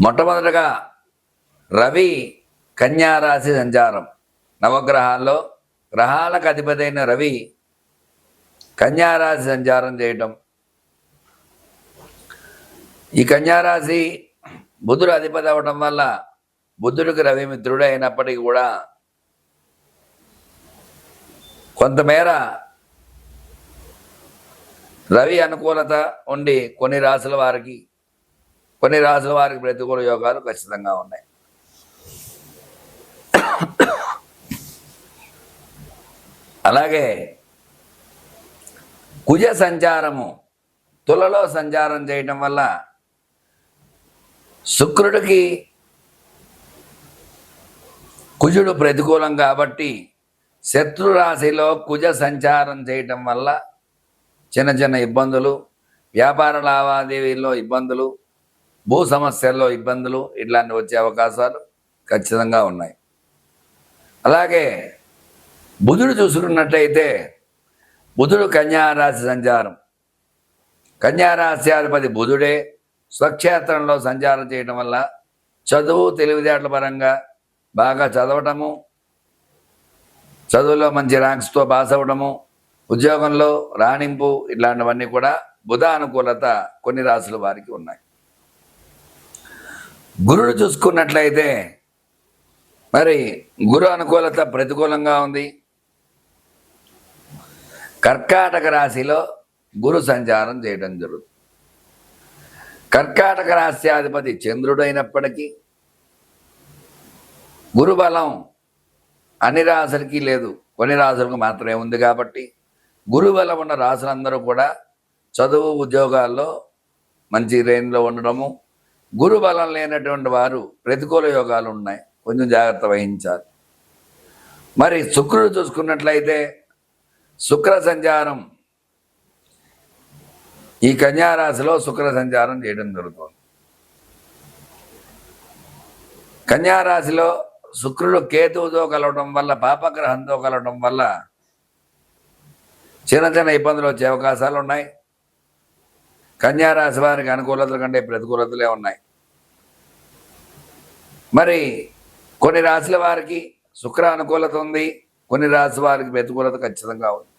మొట్టమొదటగా రవి కన్యారాశి సంచారం. నవగ్రహాల్లో గ్రహాలకు అధిపతి అయిన రవి కన్యారాశి సంచారం చేయటం. ఈ కన్యారాశి బుధుడు అధిపతి అవ్వటం వల్ల బుద్ధుడికి రవి మిత్రుడు అయినప్పటికీ కూడా కొంతమేర రవి అనుకూలత ఉండి కొన్ని రాసుల వారికి కొన్ని రాసుల వారికి ప్రతికూల యోగాలు ఖచ్చితంగా ఉన్నాయి. అలాగే కుజ సంచారము తులలో సంచారం చేయటం వల్ల శుక్రుడికి కుజుడు ప్రతికూలం కాబట్టి శత్రు రాశిలో కుజ సంచారం చేయటం వల్ల చిన్న చిన్న ఇబ్బందులు వ్యాపార లావాదేవీల్లో ఇబ్బందులు భూ సమస్యల్లో ఇబ్బందులు ఇట్లాంటివి వచ్చే అవకాశాలు ఖచ్చితంగా ఉన్నాయి. అలాగే బుధుడు చూసుకున్నట్లయితే బుధుడు కన్యారాశి సంచారం. కన్యారాశ్యాధిపతి బుధుడే స్వక్షేత్రంలో సంచారం చేయడం వల్ల చదువు తెలివితేటల పరంగా బాగా చదవటము చదువులో మంచి ర్యాంక్స్తో పాస్ అవ్వడము ఉద్యోగంలో రాణింపు ఇట్లాంటివన్నీ కూడా బుధ అనుకూలత కొన్ని రాసుల వారికి ఉన్నాయి. గురుడు చూసుకున్నట్లయితే మరి గురు అనుకూలత ప్రతికూలంగా ఉంది. కర్కాటక రాశిలో గురు సంచారం చేయడం జరుగుతుంది. కర్కాటక రాశ్యాధిపతి చంద్రుడైనప్పటికీ గురు బలం అన్ని రాశులకి లేదు. కొన్ని రాశులకు మాత్రమే ఉంది కాబట్టి గురు బలం ఉన్న రాశులందరూ కూడా చదువు ఉద్యోగాల్లో మంచి రేంజ్లో ఉండడము గురు బలం లేనటువంటి వారు ప్రతికూల యోగాలు ఉన్నాయి. కొంచెం జాగ్రత్త వహించాలి. మరి శుక్రుడు చూసుకున్నట్లయితే శుక్ర సంచారం ఈ కన్యారాశిలో శుక్ర సంచారం చేయడం జరుగుతుంది. కన్యారాశిలో శుక్రుడు కేతువుతో కలవడం వల్ల పాపగ్రహంతో కలవడం వల్ల చిన్న చిన్న ఇబ్బందులు వచ్చే అవకాశాలు ఉన్నాయి. కన్యారాశి వారికి అనుకూలతల కంటే ప్రతికూలతలే ఉన్నాయి. మరి కొన్ని రాశుల వారికి శుక్ర అనుకూలత ఉంది కొన్ని రాశి వారికి ప్రతికూలత ఖచ్చితంగా ఉంది.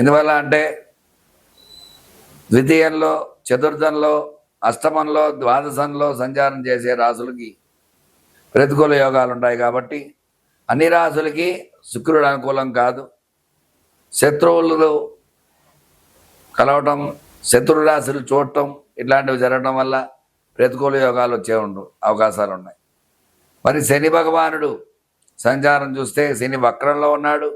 ఎందువల్ల అంటే ద్వితీయంలో చతుర్థంలో అష్టమంలో ద్వాదశంలో సంచారం చేసే రాసులకి ప్రతికూల యోగాలు ఉంటాయి కాబట్టి అన్ని రాసులకి శుక్రుడు అనుకూలం కాదు. శత్రువులు కలవటం శత్రు రాశులు చూడటం ఇట్లాంటివి జరగడం వల్ల ప్రతికూల యోగాలు వచ్చే ఉండు అవకాశాలు ఉన్నాయి. మరి శని భగవానుడు సంచారం చూస్తే శని వక్రంలో ఉన్నాడు.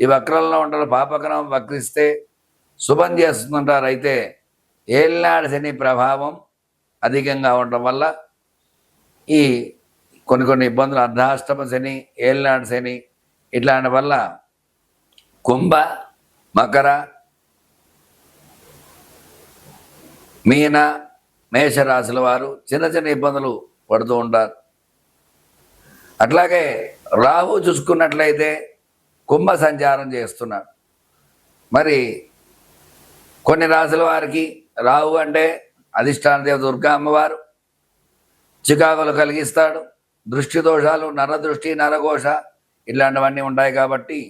ఈ వక్రంలో ఉండడం పాపగ్రహం వక్రిస్తే శుభం చేస్తుంటారు అయితే ఏళ్ళనాడు శని ప్రభావం అధికంగా ఉండడం వల్ల ఈ కొన్ని కొన్ని ఇబ్బందులు అర్ధాష్టమ శని ఏళ్ళనాడు శని ఇట్లాంటి వల్ల కుంభ మకర మీన మేషరాశుల వారు చిన్న చిన్న ఇబ్బందులు పడుతూ ఉంటారు. అట్లాగే రాహు చూసుకున్నట్లయితే కుంభ సంచారం చేస్తున్నాడు మరి కొన్ని రాశుల వారికి రాహు అంటే అధిష్టాన దేవ దుర్గా అమ్మవారు చికాకులు కలిగిస్తాడు దృష్టి దోషాలు నరదృష్టి నరఘోష ఇలాంటివన్నీ ఉంటాయి కాబట్టి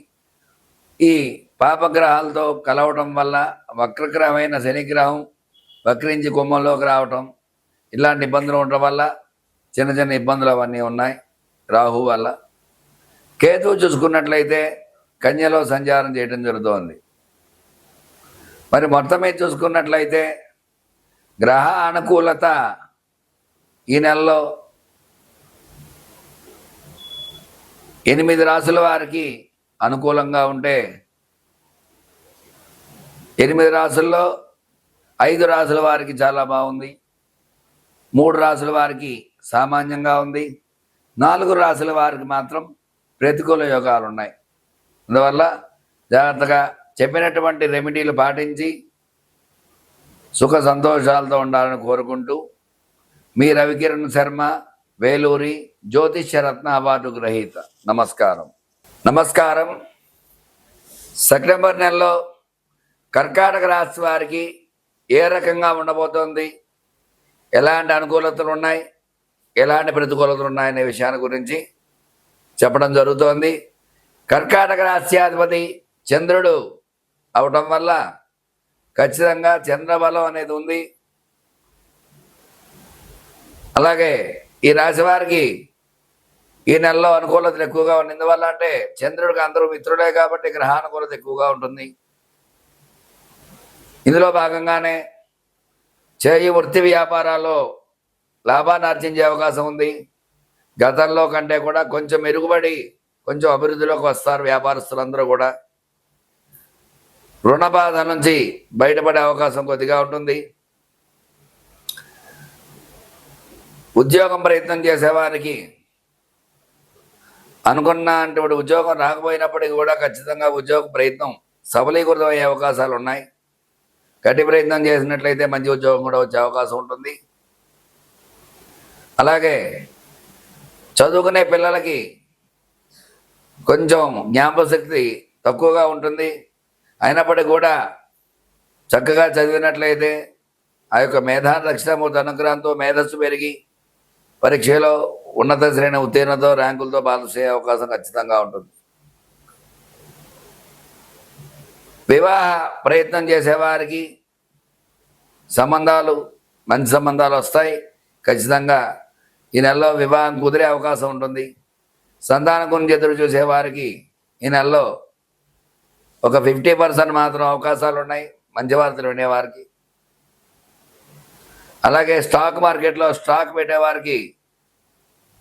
ఈ పాపగ్రహాలతో కలవటం వల్ల వక్రగ్రహమైన శనిగ్రహం వక్రించి కుంభంలోకి రావటం ఇలాంటి ఇబ్బందులు ఉండటం వల్ల చిన్న చిన్న ఇబ్బందులు అవన్నీ ఉన్నాయి రాహు వల్ల. కేతు చూసుకున్నట్లయితే కన్యలో సంచారం చేయడం జరుగుతోంది. మరి మొత్తం మీద చూసుకున్నట్లయితే గ్రహ అనుకూలత ఈ నెలలో ఎనిమిది రాసుల వారికి అనుకూలంగా ఉంటే ఎనిమిది రాసుల్లో ఐదు రాసుల వారికి చాలా బాగుంది. మూడు రాసుల వారికి సామాన్యంగా ఉంది. నాలుగు రాసుల వారికి మాత్రం ప్రతికూల యోగాలు ఉన్నాయి అందువల్ల జాగ్రత్తగా చెప్పినటువంటి రెమెడీలు పాటించి సుఖ సంతోషాలతో ఉండాలని కోరుకుంటూ మీ రవికిరణ్ శర్మ వేలూరి జ్యోతిష్యరత్న అవార్డు గ్రహీత. నమస్కారం. నమస్కారం. సెప్టెంబర్ నెలలో కర్కాటక రాశి వారికి ఏ రకంగా ఉండబోతోంది? ఎలాంటి అనుకూలతలు ఉన్నాయి? ఎలాంటి ప్రతికూలతలు ఉన్నాయనే విషయాన్ని గురించి చెప్పడం జరుగుతోంది. కర్కాటక రాశ్యాధిపతి చంద్రుడు అవటం వల్ల ఖచ్చితంగా చంద్రబలం అనేది ఉంది. అలాగే ఈ రాశి వారికి ఈ నెలలో అనుకూలతలు ఎక్కువగా ఉంది ఎందువల్ల అంటే చంద్రుడికి అందరూ మిత్రుడే కాబట్టి గ్రహానుకూలత ఎక్కువగా ఉంటుంది. ఇందులో భాగంగానే చేయి వృత్తి వ్యాపారాల్లో లాభాన్ని ఆర్జించే అవకాశం ఉంది. గతంలో కంటే కూడా కొంచెం మెరుగుపడి కొంచెం అభివృద్ధిలోకి వస్తారు వ్యాపారస్తులందరూ కూడా. రుణ బాధ నుంచి బయటపడే అవకాశం కొద్దిగా ఉంటుంది. ఉద్యోగం ప్రయత్నం చేసేవారికి అనుకున్నటువంటి ఉద్యోగం రాకపోయినప్పటికీ కూడా ఖచ్చితంగా ఉద్యోగ ప్రయత్నం సఫలీకృతం అయ్యే అవకాశాలు ఉన్నాయి గట్టి ప్రయత్నం చేసినట్లయితే మంచి ఉద్యోగం కూడా వచ్చే అవకాశం ఉంటుంది. అలాగే చదువుకునే పిల్లలకి కొంచెం జ్ఞాపశక్తి తక్కువగా ఉంటుంది. అయినప్పటికీ కూడా చక్కగా చదివినట్లయితే ఆ యొక్క మేధా దక్షిణమూర్తి అనుగ్రహంతో మేధస్సు పెరిగి పరీక్షలో ఉన్నత శ్రేణి ఉత్తీర్ణతో ర్యాంకులతో పాలు చేయే అవకాశం ఖచ్చితంగా ఉంటుంది. వివాహ ప్రయత్నం చేసేవారికి సంబంధాలు మంచి సంబంధాలు వస్తాయి. ఖచ్చితంగా ఈ నెలలో వివాహం కుదిరే అవకాశం ఉంటుంది. సంతానం గురించి ఎదురు చూసేవారికి ఈ నెలలో ఒక ఫిఫ్టీ పర్సెంట్ మాత్రం అవకాశాలు ఉన్నాయి. మంచి వార్తలు వినేవారికి. అలాగే స్టాక్ మార్కెట్లో స్టాక్ పెట్టేవారికి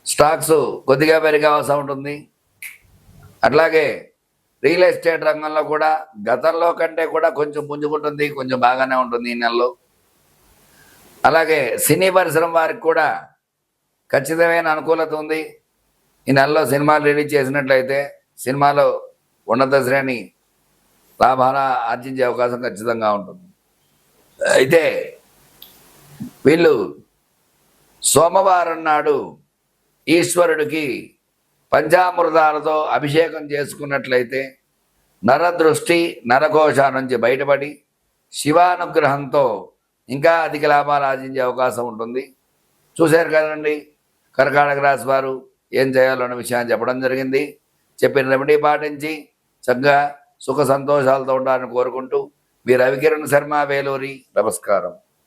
స్టాక్స్ కొద్దిగా పెరిగే అవసరం ఉంటుంది. అట్లాగే రియల్ ఎస్టేట్ రంగంలో కూడా గతంలో కంటే కూడా కొంచెం పుంజుకుంటుంది కొంచెం బాగానే ఉంటుంది ఈ నెలలో. అలాగే సినీ పరిశ్రమ వారికి కూడా ఖచ్చితమైన అనుకూలత ఉంది. ఈ నెలలో సినిమాలు రిలీజ్ చేసినట్లయితే సినిమాలో ఉన్నత శ్రేణి లాభాల ఆర్జించే అవకాశం ఖచ్చితంగా ఉంటుంది. అయితే వీళ్ళు సోమవారం నాడు ఈశ్వరుడికి పంచామృతాలతో అభిషేకం చేసుకున్నట్లయితే నరదృష్టి నరఘోష నుంచి బయటపడి శివానుగ్రహంతో ఇంకా అధిక లాభాలు ఆర్జించే అవకాశం ఉంటుంది. చూశారు కదండి కర్కాటక రాశి వారు ఏం చేయాలోన్న విషయాన్ని చెప్పడం జరిగింది. చెప్పిన రెమెడీ పాటించి చక్కగా సుఖ సంతోషాలతో ఉండాలని కోరుకుంటూ మీ రవికిరణ్ శర్మ వేలూరి నమస్కారం.